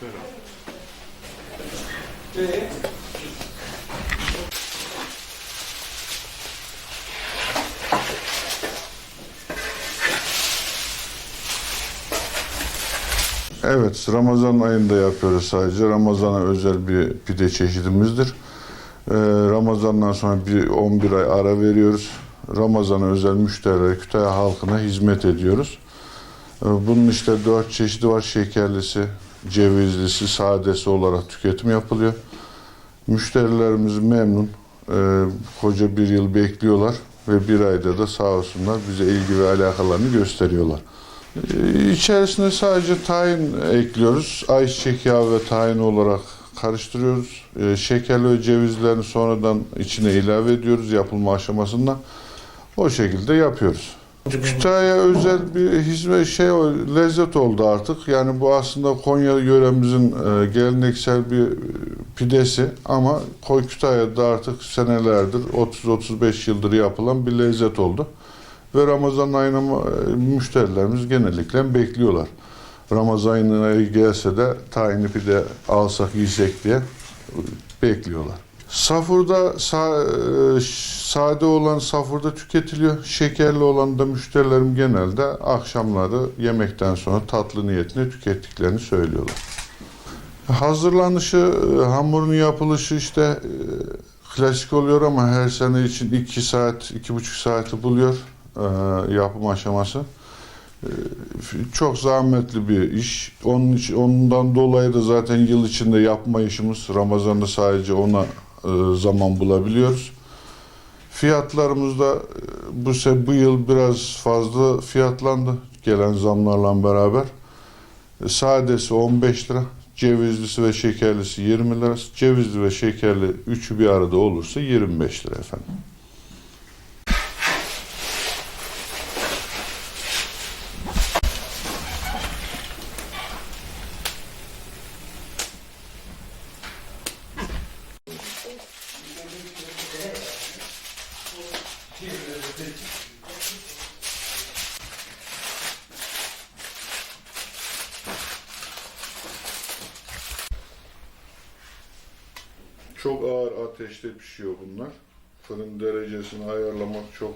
对了，对。Evet, Ramazan ayında yapıyoruz sadece. Ramazan'a özel bir pide çeşidimizdir. Ee, Ramazan'dan sonra bir 11 ay ara veriyoruz. Ramazan'a özel müşterilere, Kütahya halkına hizmet ediyoruz. Ee, bunun işte dört çeşidi var. Şekerlisi, cevizlisi, sadesi olarak tüketim yapılıyor. Müşterilerimiz memnun. Ee, koca bir yıl bekliyorlar ve bir ayda da sağ olsunlar bize ilgi ve alakalarını gösteriyorlar. Ee, İçerisine sadece tahin ekliyoruz. Ayçiçek yağı ve tahin olarak karıştırıyoruz. Ee, Şekerli ve cevizlerini sonradan içine ilave ediyoruz yapılma aşamasında. O şekilde yapıyoruz. Kütahya özel bir hizmet şey lezzet oldu artık. Yani bu aslında Konya yöremizin e, geleneksel bir e, pidesi ama Kütahya'da artık senelerdir 30-35 yıldır yapılan bir lezzet oldu. Ve Ramazan ayına müşterilerimiz genellikle bekliyorlar. Ramazan ayına gelse de tayini pide alsak yiyecek diye bekliyorlar. Safurda sa- e, sade olan safurda tüketiliyor. Şekerli olan da müşterilerim genelde akşamları yemekten sonra tatlı niyetine tükettiklerini söylüyorlar. Hazırlanışı, hamurun yapılışı işte e, klasik oluyor ama her sene için 2 saat, iki buçuk saati buluyor yapım aşaması. E, Çok zahmetli bir iş. Onun için, ondan dolayı da zaten yıl içinde yapma işimiz Ramazan'da sadece ona e, zaman bulabiliyoruz. Fiyatlarımız da e, bu se bu yıl biraz fazla fiyatlandı gelen zamlarla beraber. Sadesi 15 lira, cevizlisi ve şekerlisi 20 lira. Cevizli ve şekerli üçü bir arada olursa 25 lira efendim. Çok ağır ateşte pişiyor bunlar. Fırın derecesini ayarlamak çok